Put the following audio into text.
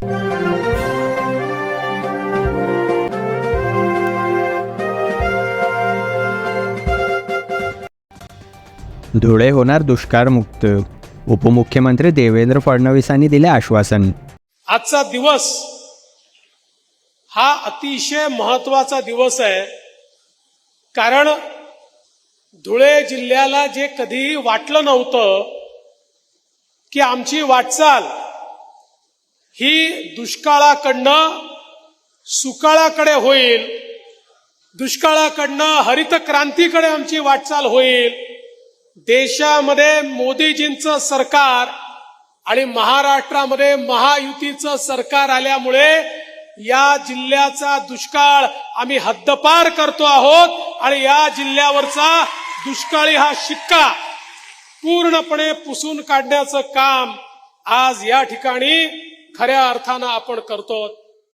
धुळे होणार दुष्काळमुक्त. उपमुख्यमंत्री देवेंद्र फडणवीसांनी दिले आश्वासन. आजचा दिवस हा अतिशय महत्त्वाचा दिवस आहे. कारण धुळे जिल्ह्याला जे कधीही वाटलं नव्हतं की आमची वाटचाल ही दुष्काळाकडनं सुकाळाकडे होईल दुष्काळाकडनं हरित क्रांतीकडे आमची वाटचाल होईल. देशामध्ये मोदीजींचं सरकार आणि महाराष्ट्रामध्ये महायुतीचं सरकार आल्यामुळे या जिल्ह्याचा दुष्काळ आम्ही हद्दपार करतो आहोत आणि या जिल्ह्यावरचा दुष्काळी हा शिक्का पूर्णपणे पुसून काढण्याचं काम आज या ठिकाणी खऱ्या अर्थानं आपण करतो